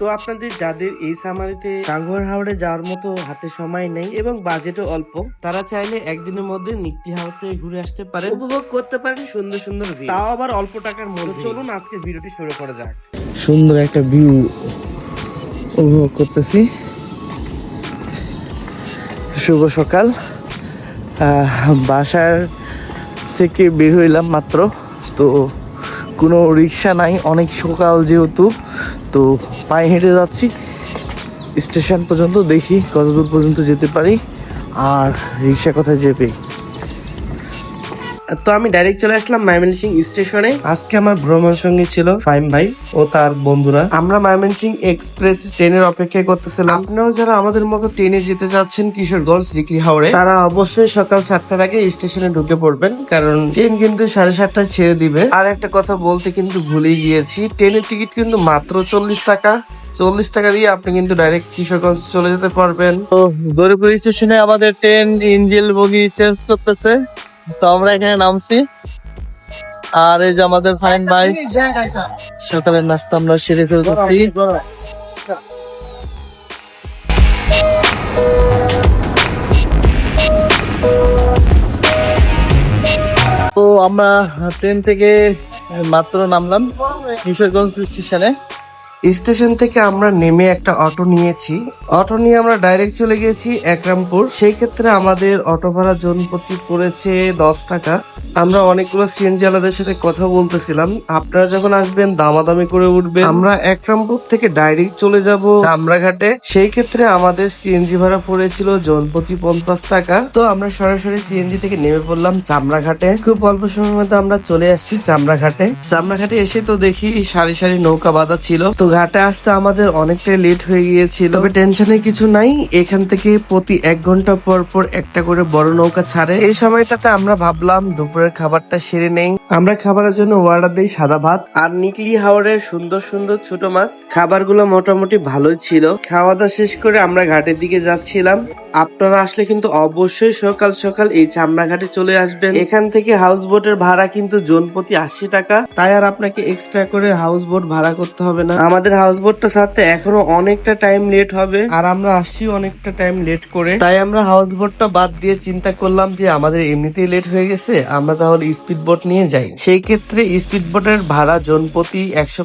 তো আপনাদের যাদের এই সামারিতে টাঙ্গুয়ার হাওড়ে যাওয়ার মতো হাতে সময় নেই এবং বাজেটও অল্প, তারা চাইলে একদিনের মধ্যে নিকটি হাওড়তে ঘুরে আসতে পারে উপভোগ করতে পারেন সুন্দর সুন্দর। তাও আবার অল্প টাকার মধ্যে। চলুন আজকে ভিডিওটি শুরু করা যাক। সুন্দর একটা ভিউ উপভোগ করতেছি। শুভ সকাল। বাসার থেকে বের হইলাম মাত্র। তো কোনো রিক্সা নাই, অনেক সকাল যেহেতু। তো পায়ে হেঁটে যাচ্ছি। স্টেশন পর্যন্ত দেখি, কতদূর পর্যন্ত যেতে পারি। আর রিক্সা কোথায় যেতে তো আমি ডাইরেক্ট চলে আসলাম ময়মনসিং স্টেশনে। আজকে আমার ভ্রমণ সঙ্গী ছিল ফাইম ভাই ও তার বন্ধুরা। আমরা ময়মনসিং এক্সপ্রেস ট্রেনের অপেক্ষা করতেছিলাম। আপনারাও যারা আমাদের মতো ট্রেনে যেতে চাচ্ছেন কিশোরগঞ্জ রিকলি হাওড়ে, তারা অবশ্যই সকাল সাতটার আগে স্টেশনে ঢুকে পড়বেন। কারণ ট্রেন কিন্তু সাড়ে সাতটায় ছেড়ে দিবে। আর একটা কথা বলতে কিন্তু ভুলেই গিয়েছি, ট্রেনের টিকিট কিন্তু মাত্র চল্লিশ টাকা। চল্লিশ টাকা দিয়ে আপনি কিন্তু ডাইরেক্ট কিশোরগঞ্জ চলে যেতে পারবেন। তো গরিপুর স্টেশনে আমাদের ট্রেন ইঞ্জিল বগি চেঞ্জ করতেছে। তো আমরা এখানে নামছি। আর এই যে আমাদের ফাইন ভাই সকালের নাস্তা আমরা সেরে ফেলতেছি তো আমরা ট্রেন থেকে মাত্র নামলাম কিশোরগঞ্জ স্টেশনে। স্টেশন থেকে আমরা নেমে একটা অটো নিয়েছি। অটো নিয়ে আমরা ডাইরেক্ট চলে গেছি একরামপুর। সেই ক্ষেত্রে আমাদের অটো ভাড়া জনপ্রতি পড়েছে দশ টাকা। আমরা অনেকগুলো সিএনজি আলাদের সাথে কথা বলতেছিলাম। আপনারা যখন আসবেন, দামাদামি করে উঠবে আমরা একরামপুর থেকে ডাইরেক্ট চলে যাব চামড়াঘাটে। সেই ক্ষেত্রে আমাদের সিএনজি ভাড়া পড়েছিল জনপ্রতি পঞ্চাশ টাকা। তো আমরা সরাসরি সিএনজি থেকে নেমে পড়লাম চামড়াঘাটে। খুব অল্প সময়ের মধ্যে আমরা চলে আসছি চামড়াঘাটে। চামড়াঘাটে এসে তো দেখি সারি সারি নৌকা বাঁধা ছিল। তো ঘাটে আসতে আমাদের অনেকটাই লেট হয়ে গিয়েছিল। তবে টেনশনে কিছু নাই। এখান থেকে প্রতি এক ঘণ্টা পর পর একটা করে বড় নৌকা ছাড়ে। এই সময়টাতে আমরা ভাবলাম দুপুরের খাবারটা সেরে নেই। আমরা খাবারের জন্য অর্ডার দিই সাদা ভাত আর নিকলি হাওড়ের সুন্দর সুন্দর ছোট মাছ। খাবারগুলো মোটামুটি ভালোই ছিল। খাওয়া দাওয়া শেষ করে আমরা ঘাটের দিকে যাচ্ছিলাম। আপনারা আসলে কিন্তু অবশ্যই সকাল সকাল এই চামড়া ঘাটে চলে আসবেন। এখান থেকে হাউস বোটের ভাড়া কিন্তু জন প্রতি আশি টাকা। তাই আর আপনাকে এক্সট্রা করে হাউস বোট ভাড়া করতে হবে না। আমাদের হাউস বোটটা সাথে এখনও অনেকটা টাইম লেট হবে। আর আমরা আসছি অনেকটা টাইম লেট করে। তাই আমরা হাউস বোটটা বাদ দিয়ে চিন্তা করলাম যে আমাদের এমনিতেই লেট হয়ে গেছে আমরা তাহলে স্পিড বোট নিয়ে যাই। সেই ক্ষেত্রে স্পিড বোটের ভাড়া জন প্রতি একশো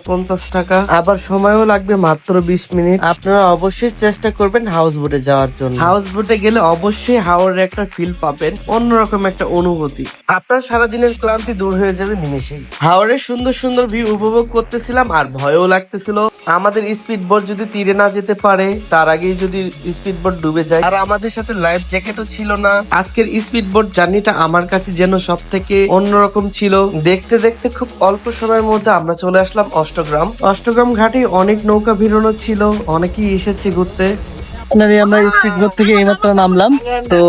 টাকা আবার সময়ও লাগবে মাত্র বিশ মিনিট। আপনারা অবশ্যই চেষ্টা করবেন হাউস বোটে যাওয়ার জন্য। হাউস বোটে গেলে অবশ্যই হাওড়ের একটা ফিল পাবেন অন্যরকম একটা অনুভূতি। আপনার সারাদিনের ক্লান্তি দূর হয়ে যাবে নিমেষেই। হাওড়ের সুন্দর সুন্দর ভিউ উপভোগ করতেছিলাম আর ভয়ও লাগতেছিল আমাদের স্পিড বোট যদি তীরে না যেতে পারে, তার আগেই যদি স্পিড বোট ডুবে যায়। আর আমাদের সাথে লাইফ জ্যাকেটও ছিল না। আজকের স্পিড বোট জার্নিটা আমার কাছে যেন সব থেকে অন্যরকম ছিল। দেখতে দেখতে খুব অল্প সময়ের মধ্যে আমরা চলে আসলাম অষ্টগ্রাম। অষ্টগ্রাম ঘাটে অনেক নৌকা ভিড়ানো ছিল, অনেকেই এসেছে ঘুরতে। আমরা স্পিড বোট থেকে এইমাত্র নামলাম। তো,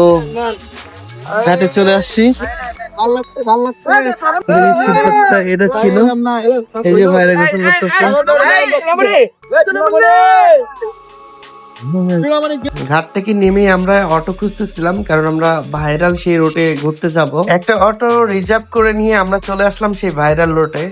ঘাটে চলে আসছি। এটা ছিল। এই যে ভাইরা গোসল করতেছে। ঘাট থেকে নেমে আমরা অটো খুঁজতেছিলাম কারণ আমরা ভাইরাল সেই রোটে ঘুরতে যাব। একটা অটো রিজার্ভ করে নিয়ে আমরা চলে আসলাম সেই ভাইরাল রোডে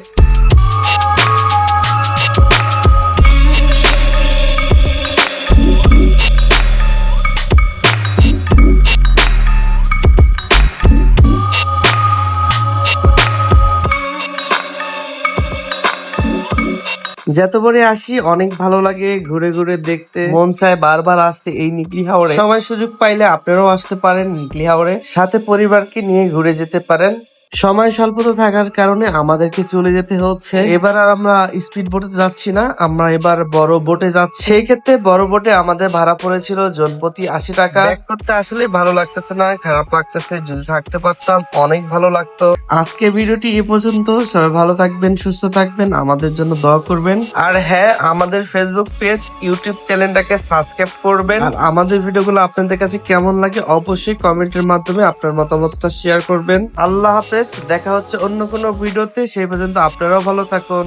যতবারে আসি, অনেক ভালো লাগে ঘুরে ঘুরে দেখতে। মন চায় বারবার আসতে এই নিকলি হাওড়ে সময় সুযোগ পাইলে আপনারাও আসতে পারেন নিকলি হাওড়ে সাথে পরিবারকে নিয়ে ঘুরে যেতে পারেন। সময় স্বল্পতা থাকার কারণে আমাদেরকে চলে যেতে হচ্ছে। এবার আর আমরা স্পিড বোটে যাচ্ছি না আমরা এবার বড় বোটে যাচ্ছি। সেই ক্ষেত্রে বড় বোটে আমাদের ভাড়া পড়েছিল জনপ্রতি আশি টাকা। করতে আসলে ভালো লাগতেছে না খারাপ লাগতেছে যদি থাকতে পারতাম অনেক ভালো লাগতো। আজকে ভিডিওটি এ পর্যন্ত সবাই ভালো থাকবেন সুস্থ থাকবেন আমাদের জন্য দোয়া করবেন। আর হ্যাঁ আমাদের ফেসবুক পেজ ইউটিউব চ্যানেলটাকে সাবস্ক্রাইব করবেন। আর আমাদের ভিডিওগুলো আপনাদের কাছে কেমন লাগে অবশ্যই কমেন্টের মাধ্যমে আপনার মতামতটা শেয়ার করবেন। আল্লাহ হাফেজ। দেখা হচ্ছে অন্য কোনো ভিডিওতে সেই পর্যন্ত আপনারাও ভালো থাকুন।